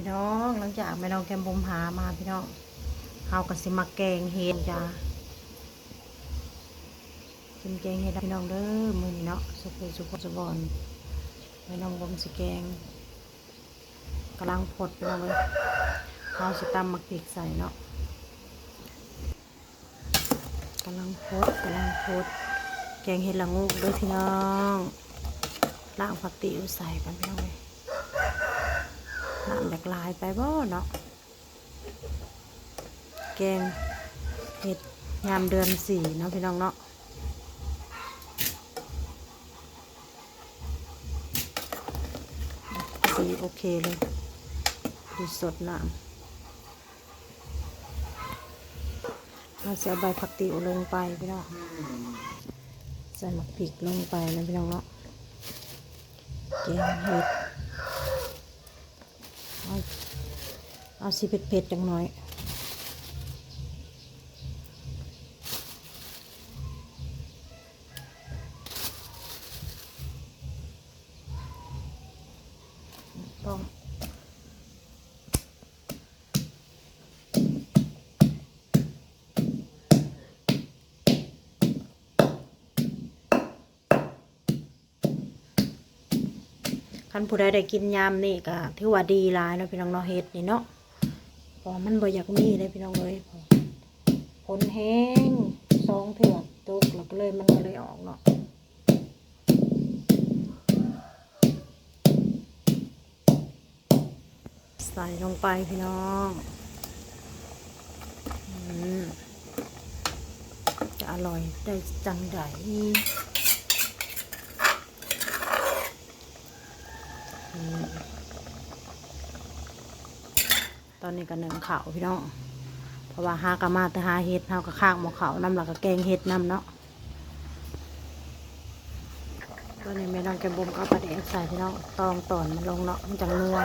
พี่น้อง หลังจากแม่น้องแกมบุมหามาพี่น้องเฮาก็สิมาแกงเห็ดจ้ากินแกงเห็ดพี่น้องเด้อมือนี้เนาะสุขสุขสุบอนแม่น้องบุมสิแกงกำลังพดพี่น้องเลยเฮาสิตำมักพริกใส่เนาะกำลังพดกำลังพดแกงเห็ดละงูด้วยพี่น้องล้างผักติ๋วใส่กันพี่น้องเลย น้ำจากลายไปบ่เนาะแกงเห็ดยามเดือนสี่เนาะพี่น้องเนาะสีโอเคเลยดูสดน้ำเราใส่ใบผักติวลงไปพี่น้องใส่หมักพริกลงไปนะพี่น้องเนาะแกงเห็ด เอา เอาสีเผ็ดๆจังหน่อย ต้องคันผู้ใดได้กินยามนี่ก็ถือว่าดีหลายเนาะพี่น้องเนาะเฮ็ดนี่เนาะ พอมันบ่อยากมีเลยพี่น้องเลยผลแห้งสองเถื่อกตกแล้วก็เลยมันก็เลยออกเนาะใส่ลงไปพี่น้องอืมจะอร่อยได้จังได ตอนนี้ก็หนึ่งเขาพี่น้อง เพราะว่าหากระมาแต่หาเห็ดเฮาก็ข้างหมอเขาน้ำหลักก็แกงเห็ดนำเนาะตอนนี้แม่น้องแกมบุมก็เอาปลาแดกใส่พี่น้องตองตอนมันลงเนาะมันจังนัว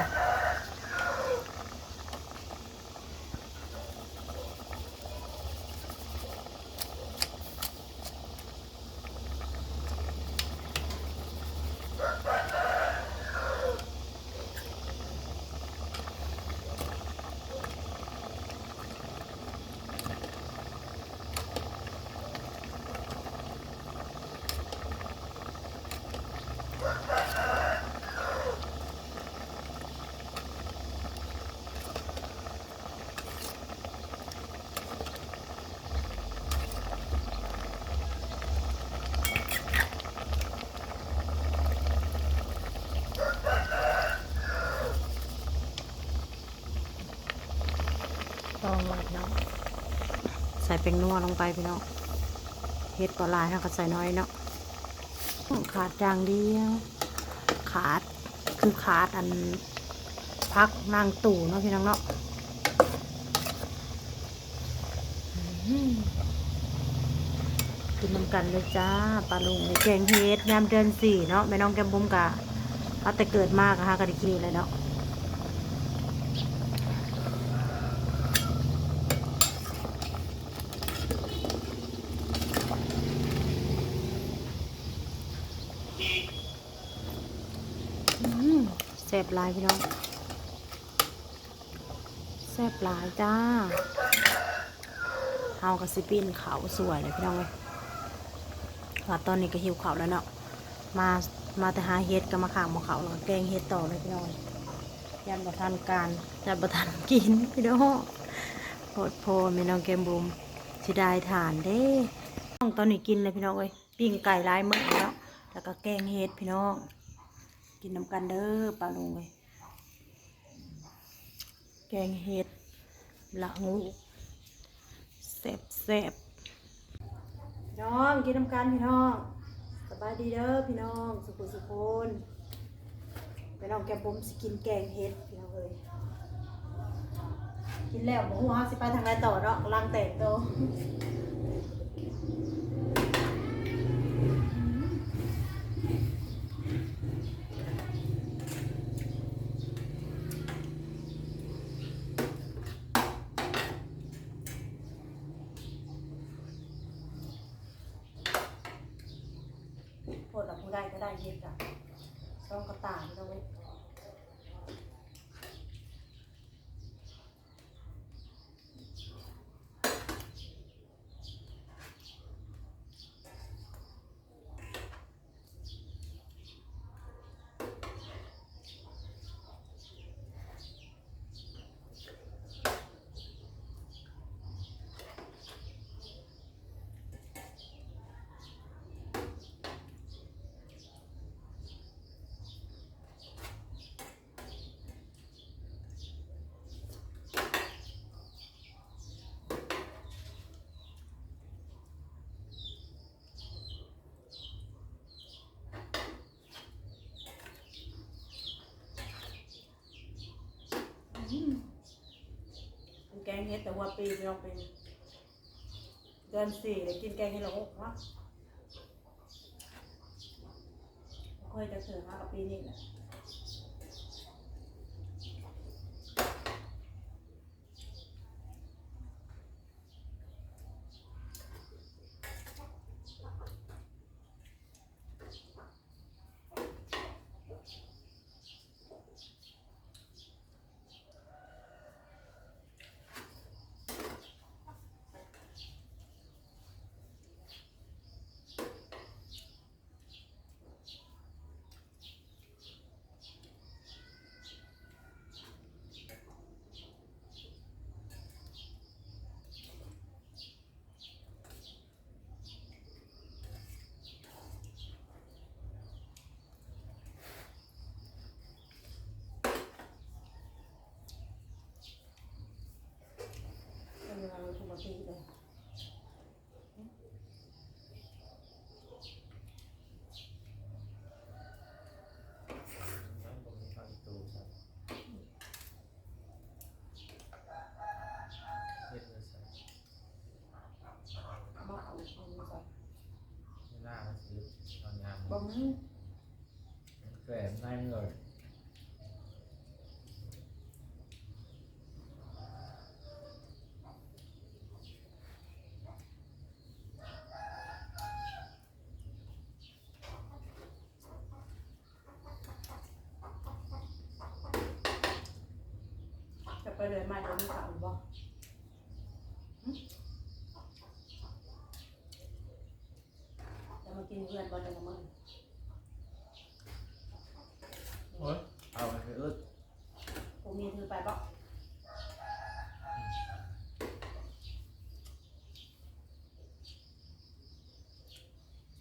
งไว้พี่น้องใส่เป็นนัวลงไปพี่น้องเห็ดปลาลายเฮาก็ใส่น้อยเนาะขาดจางเดียวขาดคือขาดอันพักนางตู่เนาะพี่น้องเนาะคือหือกินน้ำกันเลยจ้าปลาลุงแกงเฮ็ดยามเดือนสี่เนาะแม่น้องแกมบุ้มกะเอาแต่เกิดมากอะฮะกะดิกีเลยเนาะอื้อแซ่บหลายพี่น้องแซ่บหลายจ้าเฮากับสิปิ้นเขาสวยเลยพี่น้องเลยว่าตอนนี้ก็หิวเขาแล้วเนาะมามาแต่หาเห็ดก็มาขางหมาเขาแล้วแกงเห็ดต่อเลยพี่น้องยันประทานการยันประทานกินพี่น้องโพดโพพี่น้องแกมบุมสิได้ทานเด้น้องตอนนี้กินเลยพี่น้องเอ้ยปิ้งไก่ลายเมื้อแล้วแล้วก็แกงเห็ดพี่น้อง กินน้ำกันเด้อปลาลุงเลยแกงเห็ดหละงูแซ่บแซ่บพี่น้องกินน้ำกันพี่น้องสบายดีเด้อพี่น้อง สุขุสุคนพี่น้องแกมบุมสกินแกงเห็ดพี่น้องเอ้ยกินแล้วหมูหัวสิไปทางไหนต่อเนาะลังแต่งตั ได้ก็ได้เห็ดอะต้องกระต่ายพี่น้องเอ้ย แก งเห็ดแต่ว่าปีเราเป็นเดือนสี่เลยกินแกงเห็ดละหกวะค่อยจะเสือมากับปีนี้แหละ เป็นเวลาเราปกติเลย นั่นผมมีข้าวอีตูครับเฮ็ดเลยใส่ บ้าเอาเอาใส่ เวลามันสินอนยาม บ่มึง แกล้งนายเงิน จะไปเลยมาจะมีข่าวบ่หึจะมากินเพื่อนบ่จะมามึงโอ้ยเอาไปอึดกูมีถือไปบ่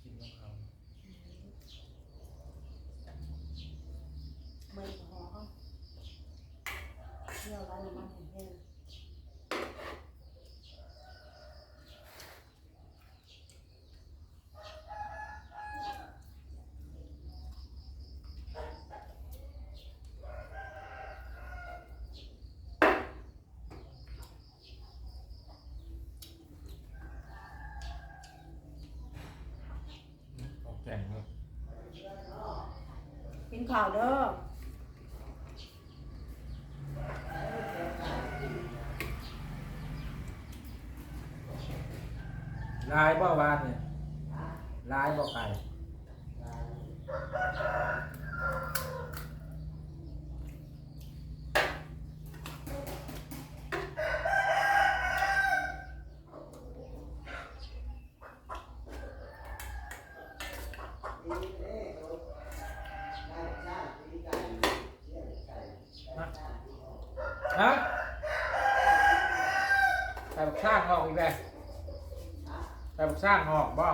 กินของเขา ไม่ขอเขาเที่ยวร้านน้ำมันแห้งออกแก่งเลย กิ นข่าวเด้อลายบ่วานเนี่ยลายบ่ไก่ ฮะใส่บักสร้างออกอีกแล้วใสร้างออกบ่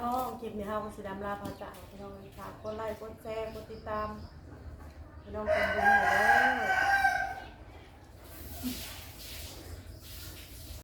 น้องคลิปนี้เฮาก็สิดำลาพาจากพี่น้องฝากกดไลค์กดแชร์กดติดตามพี่น้องเป็นบุญอยู่แล้ว